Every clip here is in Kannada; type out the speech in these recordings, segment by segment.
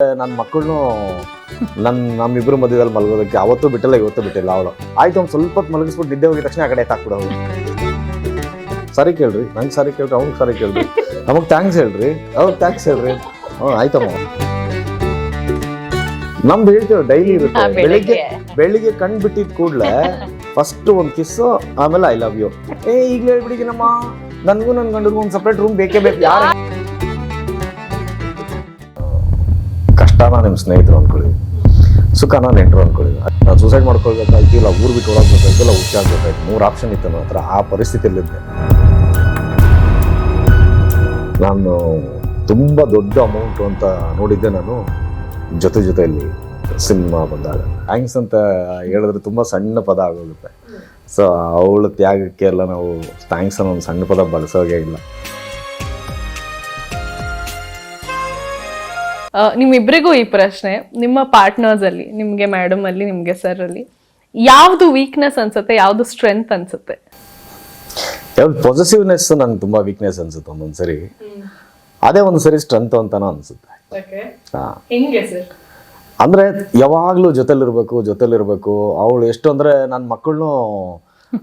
ನನ್ನ ಮಕ್ಕಳನ್ನು ನನ್ನ ನಮ್ಮಿಬ್ರು ಮಧ್ಯದಲ್ಲಿ ಮಲಗೋದಕ್ಕೆ ಅವತ್ತು ಬಿಟ್ಟಿಲ್ಲ ಇವತ್ತು ಬಿಟ್ಟಿಲ್ಲ ಅವಳು. ಆಯ್ತು ಅವ್ನು ಸ್ವಲ್ಪ ಹೊತ್ತು ಮಲಗಿಸ್ಬಿಟ್ಟು ನಿದ್ದೆ ಹೋಗಿದ ತಕ್ಷಣ ಆ ಕಡೆ ಎತ್ತಾಕ್ಬಿಡೋಳು ಸರಿ ಕೇಳ್ರಿ ನಂಗೆ ಸರಿ ಕೇಳ್ರಿ ಅವ್ನಿಗೆ ಸರಿ ಕೇಳ್ರಿ. ನಮಗೆ ಥ್ಯಾಂಕ್ಸ್ ಹೇಳ್ರಿ. ಅವ್ರಿಗೆ ಥ್ಯಾಂಕ್ಸ್ ಹೇಳ್ರಿ. ಹ್ಞೂ ಆಯ್ತಮ್ಮ. ನಮ್ದು ಹೇಳ್ತೇವೆ ಡೈಲಿ ಇರುತ್ತೆ. ಬೆಳಿಗ್ಗೆ. ಬೆಳಿಗ್ಗೆ ಕಣ್ ಬಿಟ್ಟಿದ್ ಕೂಡಲೇ ಫಸ್ಟ್ ಒಂದು ಕಿಸ್ಸು ಆಮೇಲೆ ಐ ಲವ್ ಯು ಏ ಈಗಲೇ ಹೇಳ್ಬಿಡಿದ್ದೀನಮ್ಮ ನನಗೂ ನನ್ನ ಗಂಡನಿಗೂ ಒಂದು ಸಪ್ರೇಟ್ ರೂಮ್ ಬೇಕೇ ಬೇಕು. ಯಾರು ಕಷ್ಟನ ನಿಮ್ಮ ಸ್ನೇಹಿತರು ಅನ್ಕೊಳ್ಳಿ. ಸುಖನ ನೆಂಟರು ಅನ್ಕೊಳ್ಳಿ. ನಾನು ಸೂಸೈಡ್ ಮಾಡ್ಕೊಳ್ಬೇಕಾಯ್ತು, ಇಲ್ಲ ಊರು ಬಿಟ್ಟು ಒಳಗ್ಬೇಕಾಯ್ತು ಇಲ್ಲ ಹುಚ್ಚಾಗ್ಬೇಕಾಯ್ತು ಮೂರು ಆಪ್ಷನ್ ಇತ್ತು ನನ್ನ ಹತ್ರ, ಆ ಪರಿಸ್ಥಿತಿಯಲ್ಲಿದ್ದೆ. ನಾನು ತುಂಬ ದೊಡ್ಡ ಅಮೌಂಟು ಅಂತ ನೋಡಿದ್ದೆ ನಾನು. ಜೊತೆ ಜೊತೆಯಲ್ಲಿ ಸಿನಿಮಾ ಬಂದಾಗ. ಥ್ಯಾಂಕ್ಸ್ ಅಂತ ಹೇಳಿದ್ರೆ ತುಂಬ ಸಣ್ಣ ಪದ ಆಗೋಗುತ್ತೆ. ಸೊ ಅವಳ ತ್ಯಾಗಕ್ಕೆ ಎಲ್ಲ ನಾವು ಥ್ಯಾಂಕ್ಸ್ ಅನ್ನೋ ಒಂದು ಸಣ್ಣ ಪದ ಬಳಸೋಗೇ ಇಲ್ಲ. ಆ, ನಿಮ್ಮಿಬ್ರಿಗೂ ಈ ಪ್ರಶ್ನೆ ನಿಮ್ಮ ಪಾರ್ಟ್ನರ್ಸ್ ಅಲ್ಲಿ ನಿಮಗೆ ಮೇಡಮ್ ಅಲ್ಲಿ ನಿಮಗೆ ಸರ್ ಅಲ್ಲಿ ಯಾವುದು ವೀಕ್ನೆಸ್ ಅನ್ಸುತ್ತೆ ಯಾವ್ದು ಸ್ಟ್ರೆಂತ್ ಅನ್ಸುತ್ತೆ? ಯಾವ್ದು ಪಾಸಿಟಿವ್ನೆಸ್ ನಂಗೆ ತುಂಬ ವೀಕ್ನೆಸ್ ಅನ್ಸುತ್ತೆ ಒಂದೊಂದ್ಸರಿ. ಅದೇ ಒಂದು ಸರಿ ಸ್ಟ್ರೆಂತ್ ಅಂತಾನೂ ಅನ್ಸುತ್ತೆ. ಅಂದ್ರೆ ಯಾವಾಗ್ಲೂ ಜೊತೆಲಿರ್ಬೇಕು ಜೊತೆಲಿರ್ಬೇಕು. ಅವಳು ಎಷ್ಟು ಅಂದ್ರೆ ನನ್ನ ಮಕ್ಕಳನ್ನು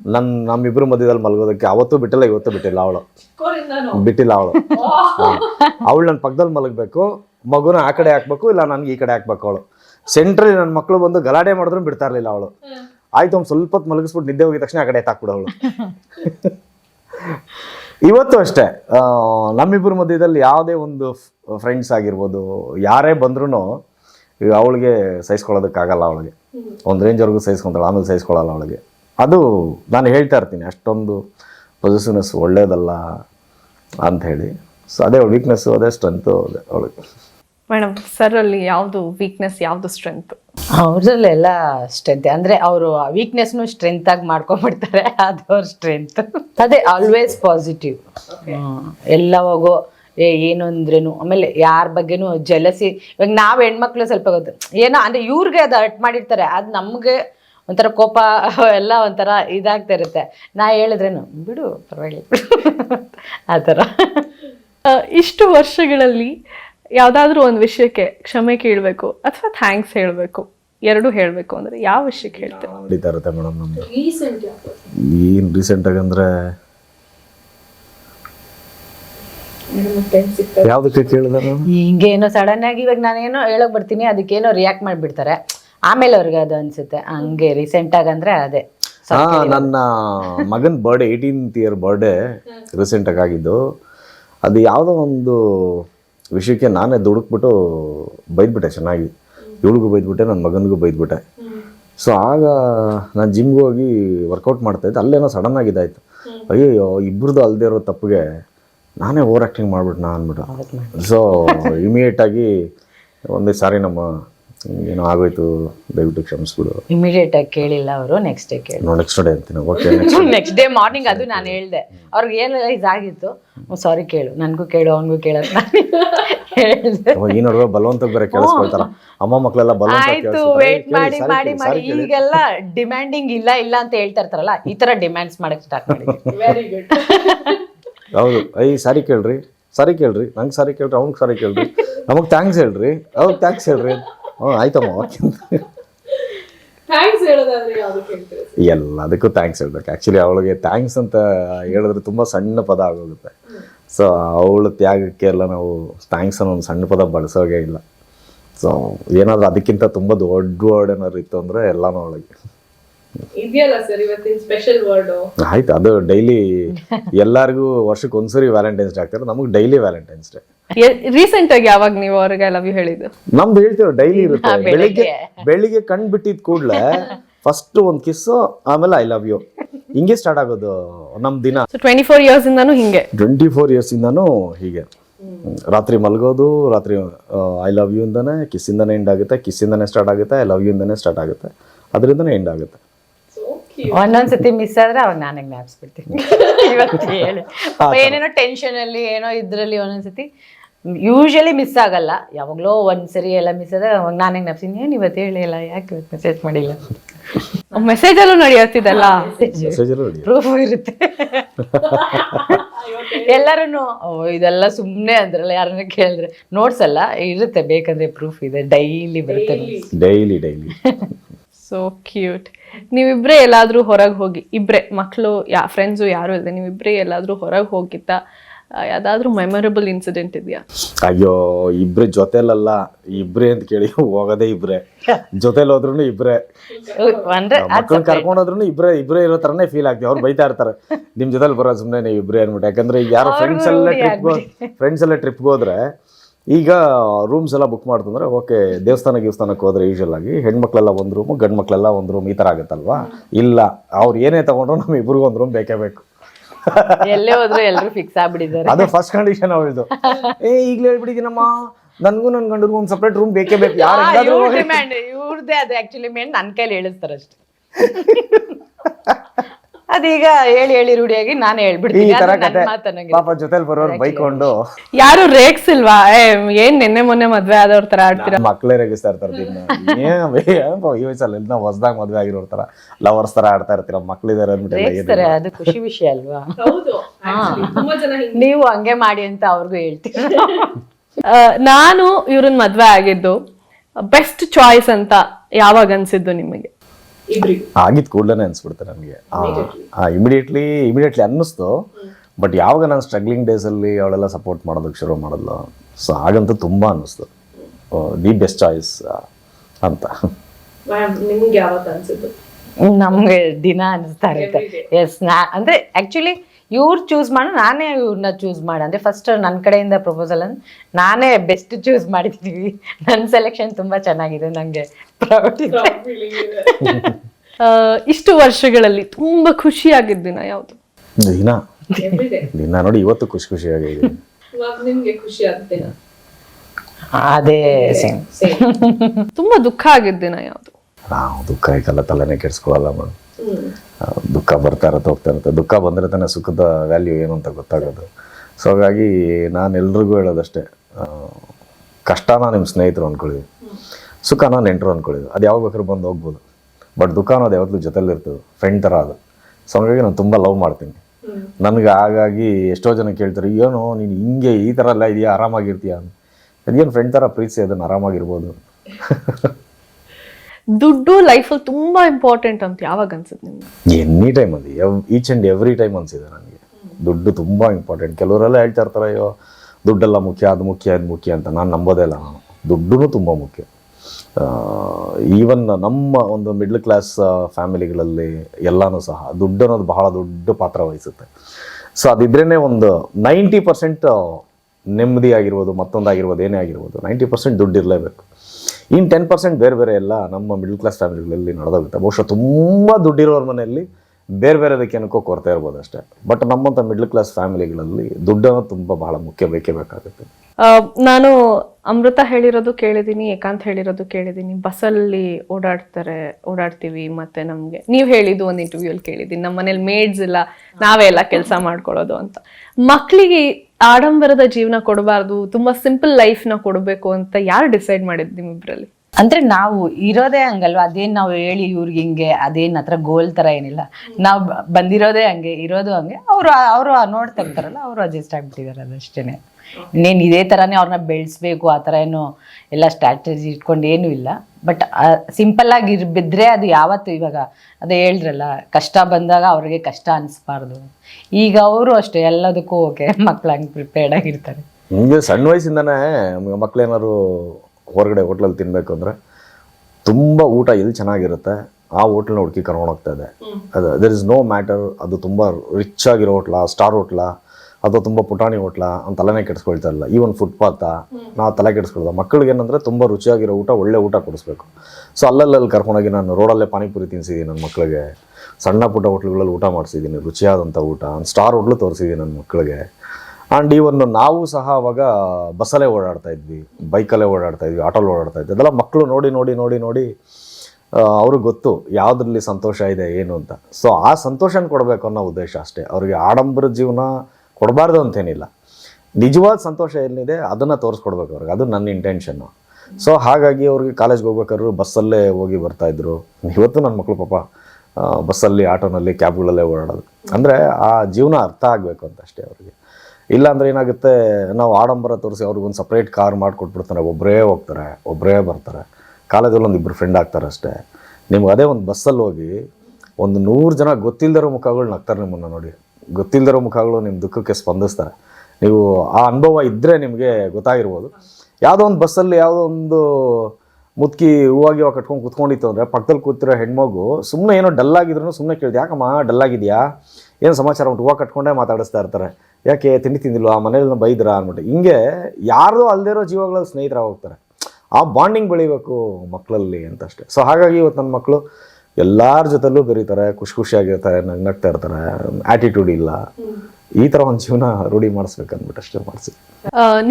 ನನ್ನ ನಮ್ಮಿಬ್ರು ಮಧ್ಯದಲ್ಲಿ ಮಲಗೋದಕ್ಕೆ ಅವತ್ತು ಬಿಟ್ಟಿಲ್ಲ ಇವತ್ತು ಬಿಟ್ಟಿಲ್ಲ ಅವಳು. ಬಿಟ್ಟಿಲ್ಲ ಅವಳು. ಅವಳು ನನ್ನ ಪಕ್ಕದಲ್ಲಿ ಮಲಗಬೇಕು. ಮಗುನ ಆ ಕಡೆ ಹಾಕ್ಬೇಕು ಇಲ್ಲ ನನ್ಗೆ ಈ ಕಡೆ ಹಾಕ್ಬೇಕು ಅವಳು. ಸೆಂಟ್ರಲ್ಲಿ ನನ್ನ ಮಕ್ಕಳು ಬಂದು ಗಲಾಟೆ ಮಾಡಿದ್ರು ಬಿಡ್ತಾ ಇರಲಿಲ್ಲ ಅವಳು. ಆಯ್ತು ಅವ್ನು ಸ್ವಲ್ಪ ಹೊತ್ತು ಮಲಗಿಸ್ಬಿಟ್ಟು ನಿದ್ದೆ ಹೋಗಿದ ತಕ್ಷಣ ಆ ಕಡೆ ಎತ್ತಾಕ್ಬಿಡೋಳು ಇವತ್ತು ಅಷ್ಟೇ ನಮ್ಮಿಬ್ಬರ ಮಧ್ಯದಲ್ಲಿ ಯಾವುದೇ ಒಂದು ಫ್ರೆಂಡ್ಸ್ ಆಗಿರ್ಬೋದು ಯಾರೇ ಬಂದ್ರೂ ಅವಳಿಗೆ ಸಹಿಸ್ಕೊಳ್ಳೋದಕ್ಕಾಗಲ್ಲ ಅವಳಿಗೆ. ಒಂದು ರೇಂಜ್ವರೆಗೂ ಸಹಿಸ್ಕೊಂತಾಳೆ ಆಮೇಲೆ ಸಹಿಸ್ಕೊಳ್ಳಲ್ಲ ಅವಳಿಗೆ. ಅದು ನಾನು ಹೇಳ್ತಾ ಇರ್ತೀನಿ ಅಷ್ಟೊಂದು ಪೊಸಿಷನ್ಸ್ ಒಳ್ಳೇದಲ್ಲ ಅಂತ ಹೇಳಿ. ಸೊ ಅದೇ ವೀಕ್ನೆಸ್ಸು ಅದೇ ಸ್ಟ್ರೆಂತು ಅದೇ ಅವಳಿಗೆ. ಮೇಡಮ್ ಸರ್ ಅಲ್ಲಿ ಯಾವುದು ವೀಕ್ನೆಸ್ ಯಾವುದು ಸ್ಟ್ರೆಂತ್ ಅವ್ರಲ್ಲೆಲ್ಲ ಸ್ಟ್ರೆಂತ್ ಅಂದ್ರೆ ಅವರು ವೀಕ್ನೆಸ್ನು ಸ್ಟ್ರೆಂತ್ ಆಗಿ ಮಾಡ್ಕೊಂಡ್ಬಿಡ್ತಾರೆ ಅದು ಅವ್ರ ಸ್ಟ್ರೆಂತ್ ಅದೇ ಆಲ್ವೇಸ್ ಪಾಸಿಟಿವ್ ಎಲ್ಲವಾಗೋ ಏ ಏನು ಅಂದ್ರೇನು ಆಮೇಲೆ ಯಾರ ಬಗ್ಗೆನೂ ಜಲಸಿ ಇವಾಗ ನಾವು ಹೆಣ್ಮಕ್ಳು ಸ್ವಲ್ಪ ಗೊತ್ತು ಏನೋ ಅಂದ್ರೆ ಇವ್ರಿಗೆ ಅದು ಹರ್ಟ್ ಮಾಡಿರ್ತಾರೆ ಅದು ನಮಗೆ ಒಂಥರ ಕೋಪ ಎಲ್ಲ ಒಂಥರ ಇದಾಗ್ತಾ ಇರುತ್ತೆ. ನಾ ಹೇಳಿದ್ರೇನು ಬಿಡು ಪರವಾಗಿಲ್ಲ ಆ ಥರ. ಇಷ್ಟು ವರ್ಷಗಳಲ್ಲಿ ಯಾವ್ದಾದ್ರು ಒಂದು ವಿಷಯಕ್ಕೆ ಕ್ಷಮೆ ಕೇಳಬೇಕು ಅಥವಾ ಥ್ಯಾಂಕ್ಸ್ ಹೇಳಬೇಕು. ಎರಡು ಹೇಳಬೇಕು ಅಂದ್ರೆ ಯಾವ ವಿಷಯಕ್ಕೆ ಹೇಳ್ತೇವೆ ನಡೀತಾ ಇರುತ್ತೆ ಮೇಡಮ್ ನಮ್ದು? ಏನು ರೀಸೆಂಟಾಗಿ ಅಂದರೆ ಯಾವುದಕ್ಕೆ ಕೇಳಿದ ಹಿಂಗೇನೋ ಸಡನ್ ಆಗಿ ಇವಾಗ ನಾನೇನೋ ಹೇಳಕ್ ಬರ್ತೀನಿ ಅದಕ್ಕೇನೋ ರಿಯಾಕ್ಟ್ ಮಾಡಿಬಿಡ್ತಾರೆ. ಆಮೇಲೆ ಅವ್ರಿಗೆ ಅದು ಅನ್ಸುತ್ತೆ. ಹಂಗೆ ರೀಸೆಂಟ್ ಆಗಿ ಅಂದ್ರೆ ಅದೇ. ಹಾ ನನ್ನ ಮಗನ ಬರ್ಡೇ ಏಯ್ಟೀನ್ತ್ ಇಯರ್ ಬರ್ಡೇ ರೀಸೆಂಟಾಗಿ ಆಗಿದ್ದು. ಅದು ಯಾವುದೋ ಒಂದು ವಿಷಯಕ್ಕೆ ನಾನೇ ದುಡುಕ್ಬಿಟ್ಟು ಬೈದ್ಬಿಟ್ಟೆ ಚೆನ್ನಾಗಿ. ಇವಳಿಗೂ ಬೈದ್ಬಿಟ್ಟೆ ನನ್ನ ಮಗನಿಗೂ ಬೈದ್ಬಿಟ್ಟೆ. ಸೊ ಆಗ ನಾನು ಜಿಮ್ಗೆ ಹೋಗಿ ವರ್ಕೌಟ್ ಮಾಡ್ತಾ ಇದ್ದೆ. ಅಲ್ಲೇನೋ ಸಡನ್ ಇದಾಯಿತು. ಅಯ್ಯೋ ಅಯ್ಯಯ್ಯೋ ಇಬ್ಬರದು ಅಲ್ಲದೆ ಇರೋ ತಪ್ಪಿಗೆ ನಾನೇ ಓವರ್ ಆ್ಯಕ್ಟಿಂಗ್ ಮಾಡ್ಬಿಟ್ನಾ ಅಂದ್ಬಿಟ್ಟು. ಸೊ ಇಮಿಡಿಯೇಟಾಗಿ ಒಂದೇ ಸಾರಿ ನಮ್ಮ ಏನೋ ಆಗೋಯ್ತು ದಯವಿಟ್ಟು ಕ್ಷಮಿಸ್ಬಿಡು. ಇಮಿಡಿಯೇಟ್ ಆಗಿ ಕೇಳಿಲ್ಲ ಅವರು ನೆಕ್ಸ್ಟ್ ಡೇ ಕೇಳಿ ನೋಡಿ ನೆಕ್ಸ್ಟ್ ಡೇ ಅಂತೀನಿ. ಓಕೆ ನೆಕ್ಸ್ಟ್ ಡೇ ಮಾರ್ನಿಂಗ್ ಅದು ನಾನು ಹೇಳ್ದೆ. ಅವ್ರಿಗೆ ಏನು ಇದಾಗಿತ್ತು ಸಾರಿ ಕೇಳು. ನನಗೂ ಕೇಳು ಅವನಿಗೂ ಕೇಳಕ್ ನಾನು ಹೇಳ್ದೆ. ಈ ನಡುವೆ ಬಲವಂತ ಬೇರೆ ಕೇಳಿಸ್ಕೊಳ್ತಾರ. ಅಮ್ಮ ಮಕ್ಕಳೆಲ್ಲ ಬಲವಂತ ಆಯ್ತು ವೇಟ್ ಮಾಡಿ ಮಾಡಿ ಮಾಡಿ. ಈಗೆಲ್ಲ ಡಿಮ್ಯಾಂಡಿಂಗ್ ಇಲ್ಲ ಇಲ್ಲ ಅಂತ ಹೇಳ್ತಾ ಇರ್ತಾರಲ್ಲ ಈ ತರ ಡಿಮ್ಯಾಂಡ್ಸ್ ಮಾಡಕ್ ಸ್ಟಾರ್ಟ್ ಮಾಡಿ ವೆರಿ ಗುಡ್ ಹೌದು. ಐ ಸಾರಿ ಕೇಳ್ರಿ. ಸಾರಿ ಕೇಳ್ರಿ. ನಂಗೆ ಸಾರಿ ಕೇಳ್ರಿ ಅವ್ನಿಗೆ ಸಾರಿ ಕೇಳ್ರಿ. ನಮಗೆ ಥ್ಯಾಂಕ್ಸ್ ಹೇಳ್ರಿ. ಅವ್ರಿಗೆ ಥ್ಯಾಂಕ್ಸ್ ಹೇಳ್ರಿ. ಹ್ಞೂ ಆಯ್ತಮ್ಮ ಎಲ್ಲದಕ್ಕೂ ಥ್ಯಾಂಕ್ಸ್ ಹೇಳ್ಬೇಕು. ಆ್ಯಕ್ಚುಲಿ ಅವಳಿಗೆ ಥ್ಯಾಂಕ್ಸ್ ಅಂತ ಹೇಳಿದ್ರೆ ತುಂಬ ಸಣ್ಣ ಪದ ಆಗೋಗುತ್ತೆ. ಸೊ ಅವಳ ತ್ಯಾಗಕ್ಕೆ ಎಲ್ಲ ನಾವು ಥ್ಯಾಂಕ್ಸ್ ಅನ್ನೋ ಒಂದು ಸಣ್ಣ ಪದ ಬಳಸೋಗೇ ಇಲ್ಲ. ಸೊ ಏನಾದರೂ ಅದಕ್ಕಿಂತ ತುಂಬ ದೊಡ್ಡ ವರ್ಡ್ ಏನಾದ್ರು ಇತ್ತು ಅಂದರೆ ಎಲ್ಲನೂ ಅವಳಿಗೆ. ಆಯ್ತು ಅದು ಡೈಲಿ ಎಲ್ಲರಿಗೂ ವರ್ಷಕ್ಕೆ ಒಂದ್ಸರಿ ವ್ಯಾಲೆಂಟೈನ್ಸ್ ಡೇ ಆಗ್ತಾರೆ ನಮಗೆ ಡೈಲಿ ವ್ಯಾಲೆಂಟೈನ್ಸ್ ಡೇ ರೀಸೆಂಟ್ ಆಗಿ ಯಾವಾಗ ನೀವು ಅವ್ರಿಗೆ ಲವ್ ಯು ಹೇಳಿದ್ದು? ನಮ್ದು ಹೇಳ್ತೇವೆ ಡೈಲಿ ಇರುತ್ತೆ. ಬೆಳಿಗ್ಗೆ. ಬೆಳಿಗ್ಗೆ ಕಣ್ ಬಿಟ್ಟಿದ್ ಕೂಡಲೇ ಫಸ್ಟ್ ಒಂದು ಕಿಸ್ಸು ಆಮೇಲೆ ಐ ಲವ್ ಯು ಹಿಂಗೆ ಸ್ಟಾರ್ಟ್ ಆಗೋದು ನಮ್ಮ ದಿನ. ಟ್ವೆಂಟಿ ಫೋರ್ ಇಯರ್ಸ್ ಇಂದಾನು ಹಿಂಗೆ. ಟ್ವೆಂಟಿ ಫೋರ್ ಇಯರ್ಸಿಂದನೂ ಹೀಗೆ. ರಾತ್ರಿ ಮಲಗೋದು ರಾತ್ರಿ ಐ ಲವ್ ಯು ಇಂದಾನೆ ಕಿಸ್ಸಿಂದನೇ ಎಂಡ್ ಆಗುತ್ತೆ ಕಿಸ್ ಇಂದಾನೆ ಸ್ಟಾರ್ಟ್ ಆಗುತ್ತೆ ಐ ಲವ್ ಯು ಇಂದಾನೆ ಸ್ಟಾರ್ಟ್ ಆಗುತ್ತೆ. ಅದರಿಂದನೇ ಎಂಡ್ ಆಗುತ್ತೆ. ಒಂದೊಂದ್ಸತಿ ಮಿಸ್ ಆದ್ರೆ ಅವಾಗ ನಾನೇ ಜ್ಞಾಪಿಸ್ಬಿಡ್ತೀನಿ ಇವತ್ತು ಹೇಳಿ. ಪಾಪ ಏನೇನೋ ಟೆನ್ಷನ್ ಅಲ್ಲಿ ಏನೋ ಇದ್ರಲ್ಲಿ ಒಂದೊಂದ್ಸತಿ. ಯೂಶಲಿ ಮಿಸ್ ಆಗಲ್ಲ. ಯಾವಾಗ್ಲೋ ಒಂದ್ಸರಿ ಎಲ್ಲ ಮಿಸ್ ಆದ್ರೆ ಅವಾಗ ನಾನೇ ಜ್ಞಾಪಿಸ್ತೀನಿ ಏನು ಇವತ್ತು ಹೇಳಿಲ್ಲ ಯಾಕೆ ಇವತ್ತು ಮೆಸೇಜ್ ಮಾಡಿಲ್ಲ? ಮೆಸೇಜ್ ಅಲ್ಲೂ ನಡೆಯುತ್ತಿದ್ದಲ್ಲ ಪ್ರೂಫ್ ಇರುತ್ತೆ. ಎಲ್ಲರೂ ಇದೆಲ್ಲ ಸುಮ್ಮನೆ ಅಂದ್ರಲ್ಲ ಯಾರನ್ನ ಕೇಳಿದ್ರೆ. ನೋಟ್ಸ್ ಅಲ್ಲ ಇರುತ್ತೆ. ಬೇಕಂದ್ರೆ ಪ್ರೂಫ್ ಇದೆ. ಡೈಲಿ ಬರುತ್ತೆ ಡೈಲಿ ಡೈಲಿ ಸೊ ಕ್ಯೂಟ್ ನೀವಿಬ್ರೇ ಎಲ್ಲಾದ್ರೂ ಹೊರಗೆ ಹೋಗಿ ಇಬ್ರೇ ಮಕ್ಕಳು ಯಾ ಫ್ರೆಂಡ್ಸು ಯಾರು ಇಲ್ಲದೆ ನೀವಿಬ್ರೇ ಎಲ್ಲಾದ್ರೂ ಹೊರಗೆ ಹೋಗಿದ್ದ ಯಾವುದಾದ್ರೂ ಮೆಮೊರೇಬಲ್ ಇನ್ಸಿಡೆಂಟ್ ಇದೆಯಾ? ಅಯ್ಯೋ ಇಬ್ರೇ ಜೊತೆಲಲ್ಲ ಇಬ್ರೇ ಅಂತ ಕೇಳಿ ಹೋಗೋದೇ ಇಬ್ರೇ. ಜೊತೆಲಿ ಹೋದ್ರು ಇಬ್ರೇ. ಅಂದ್ರೆ ಮಕ್ಕಳನ್ನ ಕರ್ಕೊಂಡು ಹೋದ್ರು ಇಬ್ರೇ ಇಬ್ರೇ ಇರೋ ತರನೇ ಫೀಲ್ ಆಗ್ತೀವಿ ಅವ್ರು ಬೈತಾ ಇರ್ತಾರೆ ನಿಮ್ ಜೊತೆಲಿ ಬರೋ ಸುಮ್ಮನೆ ನೀವು ಇಬ್ರೇ ಅನ್ಬಿಟ್ಟು ಯಾಕಂದ್ರೆ ಯಾರೋ ಫ್ರೆಂಡ್ಸ್ ಎಲ್ಲ ಟ್ರಿಪ್ ಫ್ರೆಂಡ್ಸ್ ಎಲ್ಲ ಟ್ರಿಪ್ಗೆ ಹೋದ್ರೆ ಈಗ ರೂಮ್ಸ್ ಎಲ್ಲ ಬುಕ್ ಮಾಡ್ತಂದ್ರೆ ಓಕೆ ದೇವಸ್ಥಾನ ದೇವಸ್ಥಾನಕ್ಕೆ ಹೋದ್ರೆ ಯೂಶಲ್ ಆಗಿ ಹೆಣ್ಮಕ್ಳೆಲ್ಲ ಒಂದು ರೂಮು ಗಂಡು ಮಕ್ಕಳೆಲ್ಲ ಒಂದು ರೂಮ್ ಈ ಥರ ಆಗುತ್ತಲ್ವಾ? ಇಲ್ಲ ಅವ್ರು ಏನೇ ತಗೊಂಡ್ರು ನಮ್ಮ ಇಬ್ರಿಗೂ ಒಂದು ರೂಮ್ ಬೇಕೇ ಬೇಕು. ಎಲ್ಲೇ ಹೋದ್ರು ಎಲ್ಲರೂ ಫಿಕ್ಸ್ ಆಗ್ಬಿಟ್ಟಿದ್ದಾರೆ. ಅದು ಫಸ್ಟ್ ಕಂಡೀಷನ್ ಇದು ಏ ಈಗಲೇ ಹೇಳ್ಬಿಟ್ಟಿದ್ದೀನಮ್ಮ ನನಗೂ ನನ್ನ ಗಂಡನಿಗೂ ಒಂದು ಸಪ್ರೇಟ್ ರೂಮ್ ಬೇಕೇ ಬೇಕು. ಯಾರು ಇವ್ರದ್ದೇ ಅದು ಆಕ್ಚುಲಿ ಮೇನ್ ನನ್ನ ಕೈಲಿ ಹೇಳಿಸ್ತಾರೆ ಅಷ್ಟೇ ಅದೀಗ ಹೇಳಿ ಹೇಳಿ ರೂಢಿಯಾಗಿ ನಾನು ಈ ಹೇಳ್ಬಿಡ್ತೀನಿ ತರ ಕತೆ ಮಾತನ್ನಂಗೆ ಪಾಪ ಜೊತೆಲಿ ಬರೋರು ಬೈಕೊಂಡು. ಯಾರು ರೇಗ್ಸಿಲ್ವಾ? ಏ ಏನ್ ನಿನ್ನೆ ಮೊನ್ನೆ ಮದ್ವೆ ಆದವ್ರ ತರ ಆಡ್ತೀರಾ? ಮಕ್ಕಳೇ ರೇಗಿಸ್ತಾ ಇರ್ತಾರೆ ದಿನ ಈ ವಯಸ್ಸಲ್ಲಿ ಹೊಸದಾಗ ಮದ್ವೆ ಆಗಿರೋರ್ ತರ ಲವರ್ಸ್ ತರ ಆಡ್ತಾ ಇರ್ತೀರ ಮಕ್ಳಿದಾರೆ ಏನು ರೇಗಿಸ್ತಾರೆ ಅದು ಖುಷಿ ವಿಷಯ ಅಲ್ವಾ? ನೀವು ಹಂಗೆ ಮಾಡಿ ಅಂತ ಅವ್ರಿಗೂ ಹೇಳ್ತೀರ ಆ, ನಾನು ಇವ್ರನ್ನ ಮದ್ವೆ ಆಗಿದ್ದು ಬೆಸ್ಟ್ ಚಾಯ್ಸ್ ಅಂತ ಯಾವಾಗ ಅನ್ಸಿದ್ದು ನಿಮಗೆ? ಆಗಿದ್ ಕೂಡಲೇ ಅನ್ಸ್ಬಿಡುತ್ತೆ ನನಗೆ. ಇಮಿಡಿಯೇಟ್ಲಿ ಇಮಿಡಿಯೇಟ್ಲಿ ಅನ್ನಿಸ್ತು. ಬಟ್ ಯಾವಾಗ ನಾನು ಸ್ಟ್ರಗ್ಲಿಂಗ್ ಡೇಸಲ್ಲಿ ಅವಳೆಲ್ಲ ಸಪೋರ್ಟ್ ಮಾಡೋದಕ್ಕೆ ಶುರು ಮಾಡಿದ್ಲು? ಸೊ ಹಾಗಂತೂ ತುಂಬಾ ಅನ್ನಿಸ್ತು. ದಿ ಬೆಸ್ಟ್ ಚಾಯ್ಸ್ ಅಂತ. ನಿಮ್ಗೆ ಯಾವತ್ತು ಅನ್ಸಿದ್ದು? ನಮ್ಗೆ ದಿನ ಅನಿಸ್ತಾ ಇರುತ್ತೆ. ಎಸ್ ನಾ ಅಂದ್ರೆ ಆಕ್ಚುಲಿ ಇವ್ರು ಚೂಸ್ ಮಾಡ ನಾನೇ ಇವ್ರನ್ನ ಚೂಸ್ ಮಾಡ. ಅಂದರೆ ಫಸ್ಟ್ ನನ್ನ ಕಡೆಯಿಂದ ಪ್ರಪೋಸಲ್ ಅಂದ್ರೆ ನಾನೇ ಬೆಸ್ಟ್ ಚೂಸ್ ಮಾಡಿದೀವಿ. ನನ್ನ ಸೆಲೆಕ್ಷನ್ ತುಂಬಾ ಚೆನ್ನಾಗಿದೆ ನಂಗೆ ಪ್ರೌಡ್ ಇದೆ. ಆ, ಇಷ್ಟು ವರ್ಷಗಳಲ್ಲಿ ತುಂಬಾ ಖುಷಿಯಾಗಿದ್ದ ದಿನ ಯಾವುದು? ದಿನ. ದಿನ ನೋಡಿ ಇವತ್ತು ಖುಷಿ ಖುಷಿಯಾಗಿ ನಿಮ್ಗೆ ಖುಷಿ ಆಗಿದೆ ಅದೇ ಸೇಮ್ ತುಂಬಾ ದುಃಖ ಆಗಿದ್ದ ದಿನ ಯಾವುದು? ನಾವು ದುಃಖ ಆಯ್ತಲ್ಲ ತಲೆನೇ ಕೆಡಿಸ್ಕೊಳ್ಳಲ್ಲ ಮೇಡಮ್ ದುಃಖ ಬರ್ತಾ ಇರತ್ತೆ ಹೋಗ್ತಾ ಇರುತ್ತೆ. ದುಃಖ ಬಂದರೆ ತಾನೇ ಸುಖದ ವ್ಯಾಲ್ಯೂ ಏನು ಅಂತ ಗೊತ್ತಾಗೋದು. ಸೊ ಹಾಗಾಗಿ ನಾನು ಎಲ್ರಿಗೂ ಹೇಳೋದಷ್ಟೇ ಕಷ್ಟನ ನಿಮ್ಮ ಸ್ನೇಹಿತರು ಅಂದ್ಕೊಳ್ಳಿ ಸುಖನ ನೆಂಟರು ಅಂದ್ಕೊಳ್ಳಿ ಅದು ಯಾವಾಗ ಬೇಕಾದ್ರೂ ಬಂದು ಹೋಗ್ಬೋದು. ಬಟ್ ದುಃಖ ಅನ್ನೋದು ಯಾವತ್ತೂ ಜೊತೆಲಿ ಇರ್ತದೆ ಫ್ರೆಂಡ್ ಥರ ಅದು. ಸೊ ಹಾಗಾಗಿ ನಾನು ತುಂಬ ಲವ್ ಮಾಡ್ತೀನಿ. ನನಗೆ ಹಾಗಾಗಿ ಎಷ್ಟೋ ಜನ ಕೇಳ್ತಾರೆ ಏನೋ ನೀನು ಹಿಂಗೆ ಈ ಥರ ಎಲ್ಲ ಇದೆಯಾ ಆರಾಮಾಗಿರ್ತೀಯ? ಅದೇನು ಫ್ರೆಂಡ್ ಥರ ಪ್ರೀತಿಸಿ ಅದನ್ನು ಆರಾಮಾಗಿರ್ಬೋದು ದುಡ್ಡು ಲೈಫಲ್ಲಿ ತುಂಬಾ ಇಂಪಾರ್ಟೆಂಟ್ ಅಂತ ಯಾವಾಗ ಅನ್ಸುತ್ತೆ ನಿಮ್ಗೆ? ಎನಿ ಟೈಮ್ ಅಲ್ಲಿ ಈಚ್ ಆ್ಯಂಡ್ ಎವ್ರಿ ಟೈಮ್ ಅನಿಸಿದೆ ನನಗೆ. ದುಡ್ಡು ತುಂಬ ಇಂಪಾರ್ಟೆಂಟ್ ಕೆಲವರೆಲ್ಲ ಹೇಳ್ತಾ ಇರ್ತಾರೆ, ಅಯ್ಯೋ, ದುಡ್ಡೆಲ್ಲ ಮುಖ್ಯ, ಅದು ಮುಖ್ಯ ಅದು ಮುಖ್ಯ ಅಂತ. ನಾನು ನಂಬೋದೇ ಇಲ್ಲ ನಾನು. ದುಡ್ಡು ತುಂಬ ಮುಖ್ಯ. ಈವನ್ ನಮ್ಮ ಒಂದು ಮಿಡ್ಲ್ ಕ್ಲಾಸ್ ಫ್ಯಾಮಿಲಿಗಳಲ್ಲಿ ಎಲ್ಲನೂ ಸಹ ದುಡ್ಡು ಅನ್ನೋದು ಬಹಳ ದೊಡ್ಡ ಪಾತ್ರ ವಹಿಸುತ್ತೆ. ಸೊ ಅದಿದ್ರೇ ಒಂದು ನೈಂಟಿ ಪರ್ಸೆಂಟ್ ನೆಮ್ಮದಿ ಆಗಿರ್ಬೋದು ಮತ್ತೊಂದಾಗಿರ್ಬೋದು, ಏನೇ ಆಗಿರ್ಬೋದು ನೈಂಟಿ ಪರ್ಸೆಂಟ್ ದುಡ್ಡು ಇರಲೇಬೇಕು. ಇನ್ನು ಟೆನ್ ಪರ್ಸೆಂಟ್ ಬೇರೆ ಬೇರೆ ಎಲ್ಲ ನಮ್ಮ ಮಿಡ್ಲ್ ಕ್ಲಾಸ್ ಫ್ಯಾಮಿಲಿಗಳಲ್ಲಿ ನಡೆದೋಗುತ್ತೆ. ಬಹುಶಃ ತುಂಬ ದುಡ್ಡಿರೋರ ಮನೆಯಲ್ಲಿ ಬೇರೆ ಬೇರೆದಕ್ಕೆ ಏನಕ್ಕೋ ಕೊರತೆ ಇರ್ಬೋದು ಅಷ್ಟೇ. ಬಟ್ ನಮ್ಮಂಥ ಮಿಡ್ಲ್ ಕ್ಲಾಸ್ ಫ್ಯಾಮಿಲಿಗಳಲ್ಲಿ ದುಡ್ಡನ್ನು ತುಂಬ ಬಹಳ ಮುಖ್ಯ ಬೇಕೇ ಬೇಕಾಗುತ್ತೆ. ನಾನು ಅಮೃತ ಹೇಳಿರೋದು ಕೇಳಿದ್ದೀನಿ ಏಕಾಂತ ಹೇಳಿರೋದು ಕೇಳಿದ್ದೀನಿ ಬಸ್ಸಲ್ಲಿ ಓಡಾಡ್ತಾರೆ, ಓಡಾಡ್ತೀವಿ ಮತ್ತೆ ನಮಗೆ. ನೀವು ಹೇಳಿದ್ದು ಒಂದು ಇಂಟರ್ವ್ಯೂ ಅಲ್ಲಿ ಕೇಳಿದೀನಿ. ನಮ್ಮ ಮನೇಲಿ ಮೇಡ್ಸ್ ಇಲ್ಲ, ನಾವೇ ಎಲ್ಲ ಕೆಲಸ ಮಾಡ್ಕೊಳ್ಳೋದು ಅಂತ. ಮಕ್ಕಳಿಗೆ ಆಡಂಬರದ ಜೀವನ ಕೊಡಬಾರ್ದು, ತುಂಬಾ ಸಿಂಪಲ್ ಲೈಫ್ನ ಕೊಡಬೇಕು ಅಂತ ಯಾರು ಡಿಸೈಡ್ ಮಾಡಿದ್ ನಿಮ್ಮಿಬ್ರಲ್ಲಿ? ಅಂದ್ರೆ ನಾವು ಇರೋದೇ ಹಂಗಲ್ವಾ? ಅದೇನ್ ನಾವು ಹೇಳಿ ಇವ್ರಿಗೆ ಹಿಂಗೆ, ಅದೇನ್ ಹತ್ರ ಗೋಲ್ ತರ ಏನಿಲ್ಲ. ನಾವು ಬಂದಿರೋದೇ ಹಂಗೆ, ಇರೋದು ಹಂಗೆ. ಅವರು ಅವರು ನೋಡ್ತಾ ಇರ್ತಾರಲ್ಲ, ಅವರು ಅಡ್ಜಸ್ಟ್ ಆಗ್ಬಿಟ್ಟಿದ್ದಾರೆ ಅದಷ್ಟೇನೆ ಇನ್ನೇನು ಇದೇ ಥರನೇ ಅವ್ರನ್ನ ಬೆಳೆಸ್ಬೇಕು ಆ ಥರ ಏನು ಎಲ್ಲ ಸ್ಟ್ರಾಟಜಿ ಇಟ್ಕೊಂಡು ಏನೂ ಇಲ್ಲ. ಬಟ್ ಸಿಂಪಲ್ಲಾಗಿ ಇರ್ಬಿದ್ರೆ ಇರ್ ಬಿದ್ರೆ ಅದು ಯಾವತ್ತು ಇವಾಗ ಅದೇ ಹೇಳಿದ್ರಲ್ಲ ಕಷ್ಟ ಬಂದಾಗ ಅವ್ರಿಗೆ ಕಷ್ಟ ಅನಿಸ್ಬಾರ್ದು. ಈಗ ಅವರು ಅಷ್ಟೇ ಎಲ್ಲದಕ್ಕೂ ಓಕೆ ಮಕ್ಳು ಹಂಗೆ ಪ್ರಿಪೇರ್ಡ್ ಆಗಿರ್ತಾರೆ. ನಿಮಗೆ ಸಣ್ಣ ವಯಸ್ಸಿಂದನೇ ಮಕ್ಕಳೇನಾದ್ರು ಹೊರಗಡೆ ಹೋಟ್ಲಲ್ಲಿ ತಿನ್ನಬೇಕು ಅಂದರೆ ತುಂಬ ಊಟ ಎಲ್ಲಿ ಚೆನ್ನಾಗಿರುತ್ತೆ. ಆ ಹೋಟ್ಲನ್ನ ಹುಡುಕಿ ಕರ್ಕೊಂಡು ಹೋಗ್ತಾ ಇದೆ. ಅದು ದರ್ ಇಸ್ ನೋ ಮ್ಯಾಟರ್ ಅದು ತುಂಬ ರಿಚ್ ಆಗಿರೋ ಹೋಟ್ಲಾ ಸ್ಟಾರ್ ಹೋಟ್ಲಾ ಅಥವಾ ತುಂಬ ಪುಟಾಣಿ ಹೋಟ್ಲ ಅಂತ ತಲೆನೇ ಕೆಡಿಸ್ಕೊಳ್ತಾ ಇಲ್ಲ. ಈವನ್ ಫುಟ್ಪಾತ ನಾವು ತಲೆ ಕೆಡಿಸ್ಕೊಳ್ದ. ಮಕ್ಕಳಿಗೆ ಏನಂದರೆ ತುಂಬ ರುಚಿಯಾಗಿರೋ ಊಟ, ಒಳ್ಳೆ ಊಟ ಕೊಡಿಸ್ಬೇಕು. ಸೊ ಅಲ್ಲಲ್ಲಿ ಕರ್ಕೊಂಡೋಗಿ ನಾನು ರೋಡಲ್ಲೇ ಪಾನಿಪುರಿ ತಿನ್ನಿಸಿದ್ದೀನಿ ನನ್ನ ಮಕ್ಕಳಿಗೆ ಸಣ್ಣ ಪುಟ್ಟ ಹೋಟ್ಲುಗಳಲ್ಲಿ ಊಟ ಮಾಡಿಸಿದ್ದೀನಿ ರುಚಿಯಾದಂಥ ಊಟ. ಸ್ಟಾರ್ ಹೋಟ್ಲು ತೋರಿಸಿದ್ದೀನಿ ನನ್ನ ಮಕ್ಕಳಿಗೆ ಆ್ಯಂಡ್ ಈವನ್ನು ನಾವು ಸಹ ಅವಾಗ ಬಸ್ಸಲ್ಲೇ ಓಡಾಡ್ತಾ ಇದ್ವಿ. ಬೈಕಲ್ಲೇ ಓಡಾಡ್ತಾ ಇದ್ವಿ ಆಟೋಲ್ಲಿ ಓಡಾಡ್ತಾ ಇದ್ವಿ. ಅದೆಲ್ಲ ಮಕ್ಕಳು ನೋಡಿ ನೋಡಿ ನೋಡಿ ನೋಡಿ ಅವ್ರಿಗೆ ಗೊತ್ತು ಯಾವುದ್ರಲ್ಲಿ ಸಂತೋಷ ಇದೆ, ಏನು ಅಂತ. ಸೊ ಆ ಸಂತೋಷನ ಕೊಡಬೇಕು ಅನ್ನೋ ಉದ್ದೇಶ ಅಷ್ಟೇ. ಅವರಿಗೆ ಆಡಂಬರ ಜೀವನ ಕೊಡಬಾರ್ದು ಅಂತೇನಿಲ್ಲ. ನಿಜವಾದ ಸಂತೋಷ ಏನಿದೆ ಅದನ್ನು ತೋರಿಸ್ಕೊಡ್ಬೇಕು ಅವ್ರಿಗೆ. ಅದು ನನ್ನ ಇಂಟೆನ್ಷನ್ನು ಸೊ ಹಾಗಾಗಿ ಅವ್ರಿಗೆ ಕಾಲೇಜ್ಗೆ ಹೋಗ್ಬೇಕಾದ್ರು ಬಸ್ಸಲ್ಲೇ ಹೋಗಿ ಬರ್ತಾಯಿದ್ರು ಇವತ್ತು ನನ್ನ ಮಕ್ಕಳು ಪಾಪ ಬಸ್ಸಲ್ಲಿ ಆಟೋನಲ್ಲಿ ಕ್ಯಾಬ್ಗಳಲ್ಲೇ ಓಡಾಡೋದು. ಅಂದರೆ ಆ ಜೀವನ ಅರ್ಥ ಆಗಬೇಕು ಅಂತ ಅಷ್ಟೇ ಅವ್ರಿಗೆ. ಇಲ್ಲ ಅಂದ್ರೆ ಏನಾಗುತ್ತೆ, ನಾವು ಆಡಂಬರ ತೋರಿಸಿ ಅವ್ರಿಗೊಂದು ಸಪ್ರೇಟ್ ಕಾರ್ ಮಾಡಿಕೊಟ್ಬಿಡ್ತಾರೆ. ಒಬ್ಬರೇ ಹೋಗ್ತಾರೆ ಒಬ್ಬರೇ ಬರ್ತಾರೆ. ಕಾಲೇಜಲ್ಲಿ ಒಂದು ಇಬ್ಬರು ಫ್ರೆಂಡ್ ಆಗ್ತಾರೆ ಅಷ್ಟೇ. ನಿಮ್ಗೆ ಅದೇ ಒಂದು ಬಸ್ಸಲ್ಲಿ ಹೋಗಿ ಒಂದು ನೂರು ಜನ ಗೊತ್ತಿಲ್ಲದಿರೋ ಮುಖಗಳು ನಗ್ತಾರೆ ನಿಮ್ಮನ್ನು ನೋಡಿ. ಗೊತ್ತಿಲ್ಲದಿರೋ ಮುಖಗಳು ನಿಮ್ಮ ದುಃಖಕ್ಕೆ ಸ್ಪಂದಿಸ್ತಾರೆ. ನೀವು ಆ ಅನುಭವ ಇದ್ದರೆ ನಿಮಗೆ ಗೊತ್ತಾಗಿರ್ಬೋದು. ಯಾವುದೋ ಒಂದು ಬಸ್ಸಲ್ಲಿ ಯಾವುದೋ ಒಂದು ಮುತ್ಕಿ ಹೂವಾಗಿ ಇವಾಗ ಕಟ್ಕೊಂಡು ಕುತ್ಕೊಂಡಿತ್ತು ಅಂದರೆ ಪಕ್ಕದಲ್ಲಿ ಕೂತಿರೋ ಹೆಣ್ಮಗು ಸುಮ್ಮನೆ ಏನೋ ಡಲ್ಲಾಗಿದ್ರು ಸುಮ್ಮನೆ ಕೇಳಿದೆ, ಯಾಕಮ್ಮ ಡಲ್ಲಾಗಿದೆಯಾ ಏನು ಸಮಾಚಾರ? ಉಂಟು ಹೂವು ಕಟ್ಕೊಂಡೇ ಮಾತಾಡಿಸ್ತಾ ಇರ್ತಾರೆ. ಯಾಕೆ, ತಿಂಡಿ ತಿಂದಿಲ್ವಾ? ಮನೇಲಿ ಬೈದ್ರಾ? ಅಂದ್ಬಿಟ್ಟು. ಹಿಂಗೆ ಯಾರ್ದೋ ಅಲ್ಲದೆ ಜೀವಗಳಲ್ಲಿ ಸ್ನೇಹಿತರ ಹೋಗ್ತಾರೆ. ಆ ಬಾಂಡಿಂಗ್ ಬೆಳಿಬೇಕು ಮಕ್ಕಳಲ್ಲಿ ಅಂತ ಅಷ್ಟೇ ಸೊ ಹಾಗಾಗಿ ಇವತ್ತು ನನ್ನ ಮಕ್ಕಳು ಎಲ್ಲರ ಜೊತೆಲೂ ಬೆರೀತಾರೆ, ಖುಷಿ ಖುಷಿಯಾಗಿರ್ತಾರೆ ನಗ್ ನಗ್ತಾ ಇರ್ತಾರೆ ಆಟಿಟ್ಯೂಡ್ ಇಲ್ಲ. ಈ ಥರ ಒಂದು ಜೀವನ ರೂಢಿ ಮಾಡಿಸ್ಬೇಕು ಅಂದ್ಬಿಟ್ಟು ಅಷ್ಟೇ ಮಾಡಿಸಿ.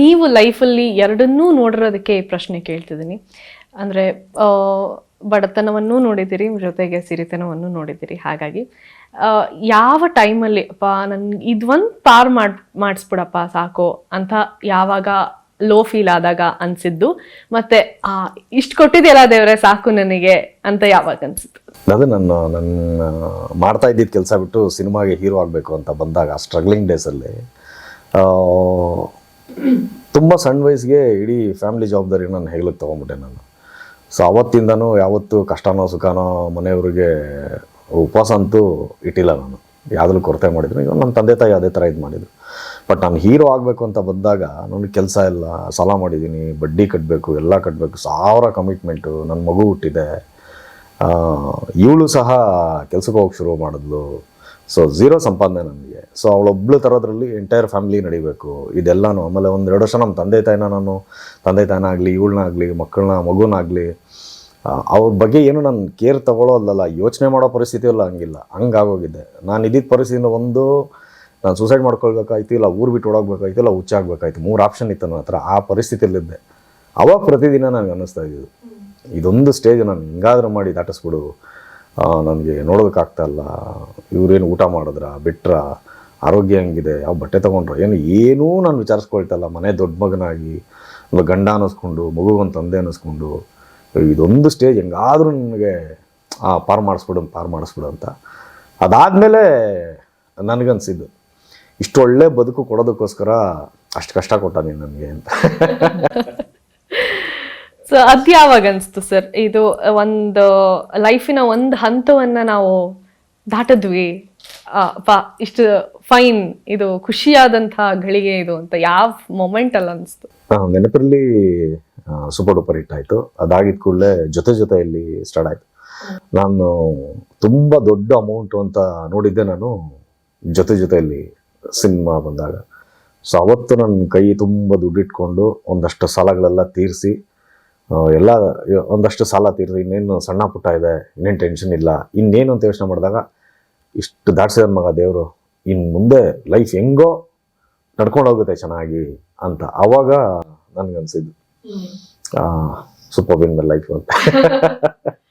ನೀವು ಲೈಫಲ್ಲಿ ಎರಡನ್ನೂ ನೋಡಿರೋದಕ್ಕೆ ಪ್ರಶ್ನೆ ಕೇಳ್ತಿದ್ದೀನಿ. ಅಂದರೆ ಬಡತನವನ್ನು ನೋಡಿದ್ದೀರಿ, ಜೊತೆಗೆ ಸಿರಿತನವನ್ನು ನೋಡಿದ್ದೀರಿ. ಹಾಗಾಗಿ ಯಾವ ಟೈಮಲ್ಲಿ, ಅಪ್ಪ ನನ್ಗೆ ಇದೊಂದು ಪಾರ್ ಮಾಡ್, ಮಾಡಿಸ್ಬಿಡಪ್ಪ, ಸಾಕು ಅಂತ ಯಾವಾಗ ಲೋ ಫೀಲ್ ಆದಾಗ ಅನ್ಸಿದ್ದು, ಮತ್ತೆ ಇಷ್ಟು ಕೊಟ್ಟಿದೆಯಲ್ಲ ದೇವರೇ, ಸಾಕು ನನಗೆ ಅಂತ ಯಾವಾಗ ಅನ್ಸಿತ್ತು ಅದು ನನ್ನ ನನ್ನ ಮಾಡ್ತಾ ಇದ್ದಿದ್ದ ಕೆಲಸ ಬಿಟ್ಟು ಸಿನಿಮಾಗೆ ಹೀರೋ ಆಗಬೇಕು ಅಂತ ಬಂದಾಗ ಸ್ಟ್ರಗ್ಲಿಂಗ್ ಡೇಸಲ್ಲಿ ತುಂಬ ಸಣ್ಣ ವಯಸ್ಸಿಗೆ ಇಡೀ ಫ್ಯಾಮಿಲಿ ಜವಾಬ್ದಾರಿ ನಾನು ಹೆಗ್ಲಿಗೆ ತೊಗೊಂಬಿಟ್ಟೆ ನಾನು. ಸೊ ಅವತ್ತಿಂದನೂ ಯಾವತ್ತೂ ಕಷ್ಟನೋ ಸುಖನೋ ಮನೆಯವ್ರಿಗೆ ಉಪವಾಸ ಅಂತೂ ಇಟ್ಟಿಲ್ಲ ನಾನು. ಯಾವುದ್ರೂ ಕೊರತೆ ಮಾಡಿದ್ರು. ಈಗ ನನ್ನ ತಂದೆ ತಾಯಿ ಅದೇ ಥರ ಇದು ಮಾಡಿದರು. ಬಟ್ ನಾನು ಹೀರೋ ಆಗಬೇಕು ಅಂತ ಬಂದಾಗ ನನಗೆ ಕೆಲಸ ಇಲ್ಲ, ಸಾಲ ಮಾಡಿದ್ದೀನಿ ಬಡ್ಡಿ ಕಟ್ಟಬೇಕು ಎಲ್ಲ ಕಟ್ಟಬೇಕು ಸಾವಿರ ಕಮಿಟ್ಮೆಂಟು ನನ್ನ ಮಗು ಹುಟ್ಟಿದೆ. ಇವಳು ಸಹ ಕೆಲಸಕ್ಕೆ ಹೋಗಿ ಶುರು ಮಾಡಿದ್ಲು. ಸೊ ಝೀರೋ ಸಂಪಾದನೆ ನನಗೆ. ಸೊ ಅವಳೊಬ್ಳು ತರೋದ್ರಲ್ಲಿ ಎಂಟೈರ್ ಫ್ಯಾಮಿಲಿ ನಡಿಬೇಕು. ಇದೆಲ್ಲನೂ ಆಮೇಲೆ ಒಂದು ಎರಡು ವರ್ಷ ನಮ್ಮ ತಂದೆ ತಾಯಿನ ನಾನು, ತಂದೆ ತಾಯಿನ ಆಗಲಿ ಇವಳನ್ನಾಗಲಿ ಮಕ್ಕಳನ್ನ ಮಗುನಾಗಲಿ ಅವ್ರ ಬಗ್ಗೆ ಏನು ನಾನು ಕೇರ್ ತಗೊಳ್ಳೋದಲ್ಲ ಯೋಚನೆ ಮಾಡೋ ಪರಿಸ್ಥಿತಿ ಎಲ್ಲ ಹಂಗಿಲ್ಲ. ಹಂಗಾಗೋಗಿದ್ದೆ ನಾನು ಇದ್ದಿದ್ದ ಪರಿಸ್ಥಿತಿಯಿಂದ ಒಂದು, ನಾನು ಸೂಸೈಡ್ ಮಾಡ್ಕೊಳ್ಬೇಕಾಯ್ತು, ಇಲ್ಲ ಊರು ಬಿಟ್ಟು ಓಡೋಗ್ಬೇಕಾಯ್ತು, ಇಲ್ಲ ಹುಚ್ಚಾಗಬೇಕಾಯ್ತು. ಮೂರು ಆಪ್ಷನ್ ಇತ್ತು ನನ್ನ ಹತ್ರ. ಆ ಪರಿಸ್ಥಿತಿಯಲ್ಲಿದ್ದೆ. ಅವಾಗ ಪ್ರತಿದಿನ ನನಗೆ ಅನ್ನಿಸ್ತಾ ಇದ್ದಿದ್ದು. ಇದೊಂದು ಸ್ಟೇಜ್ ನಾನು ಹಿಂಗಾದ್ರೂ ಮಾಡಿ ದಾಟಿಸ್ಬಿಡು. ನನಗೆ ನೋಡೋದಕ್ಕಾಗ್ತಾ ಇಲ್ಲ. ಇವ್ರೇನು ಊಟ ಮಾಡಿದ್ರ, ಬಿಟ್ರ, ಆರೋಗ್ಯ ಹೆಂಗಿದೆ, ಯಾವ ಬಟ್ಟೆ ತೊಗೊಂಡ್ರ, ಏನು, ಏನೂ ನಾನು ವಿಚಾರಿಸ್ಕೊಳ್ತಲ್ಲ ಮನೆ ದೊಡ್ಡ ಮಗನಾಗಿ ಗಂಡ ಅನ್ನಿಸ್ಕೊಂಡು ಮಗುಗೊಂದು ತಂದೆ ಅನ್ನಿಸ್ಕೊಂಡು, ಇದೊಂದು ಸ್ಟೇಜ್ ಹೆಂಗಾದ್ರೂ ನನಗೆ ಪಾರ್ ಮಾಡಿಸ್ಬಿಡು, ಪಾರು ಮಾಡಿಸ್ಬಿಡು ಅಂತ. ಅದಾದಮೇಲೆ ನನಗನ್ಸಿದ್ದು, ಇಷ್ಟೊಳ್ಳೆ ಬದುಕು ಕೊಡೋದಕ್ಕೋಸ್ಕರ ಅಷ್ಟು ಕಷ್ಟ ಕೊಟ್ಟ ನೀನು ನನಗೆ ಅಂತ. ಸೊ ಅದ್ ಯಾವಾಗ ಅನಿಸ್ತು ಸರ್? ಇದು ಒಂದು ಲೈಫಿನ ಒಂದು ಹಂತವನ್ನ ನಾವು ದಾಟಿದ್ವಿ. ಪಾ ಇಷ್ಟು ಫೈನ್ ಇದು ಖುಷಿಯಾದಂತಹ ಗಳಿಗೆ ಇದು ಅಂತ ಯಾವ ಮೊಮೆಂಟ್ ಅಲ್ಲಿ ಅನಿಸ್ತು? ಆ, ನೆನಪಲ್ಲಿ ಸೂಪರ್ ಡೂಪರ್ ಹಿಟ್ ಆಯಿತು. ಅದಾಗಿದ್ದ ಕೂಡಲೇ ಜೊತೆ ಜೊತೆಯಲ್ಲಿ ಸ್ಟಾರ್ಟ್ ಆಯಿತು. ನಾನು ತುಂಬ ದೊಡ್ಡ ಅಮೌಂಟು ಅಂತ ನೋಡಿದ್ದೆ ನಾನು ಜೊತೆ ಜೊತೆಯಲ್ಲಿ ಸಿನಿಮಾ ಬಂದಾಗ. ಸೊ ಅವತ್ತು ನನ್ನ ಕೈ ತುಂಬ ದುಡ್ಡಿಟ್ಕೊಂಡು ಒಂದಷ್ಟು ಸಾಲಗಳೆಲ್ಲ ತೀರಿಸಿ ಎಲ್ಲ ಒಂದಷ್ಟು ಸಾಲ ತೀರಿ ಇನ್ನೇನು ಸಣ್ಣ ಪುಟ್ಟ ಇದೆ ಇನ್ನೇನು ಟೆನ್ಷನ್ ಇಲ್ಲ. ಇನ್ನೇನು ಅಂತ ಯೋಚನೆ ಮಾಡಿದಾಗ ಇಷ್ಟು ದಾಟ್ಸಿದ ಮಗ ದೇವರು ಇನ್ನು ಮುಂದೆ ಲೈಫ್ ಹೆಂಗೋ ನಡ್ಕೊಂಡು ಹೋಗುತ್ತೆ ಚೆನ್ನಾಗಿ ಅಂತ ಆವಾಗ ನನಗನ್ಸಿದ್ದು. ಸೂಪರ್ ವಿನ್ ಲೈಫ್ ಅಂತ.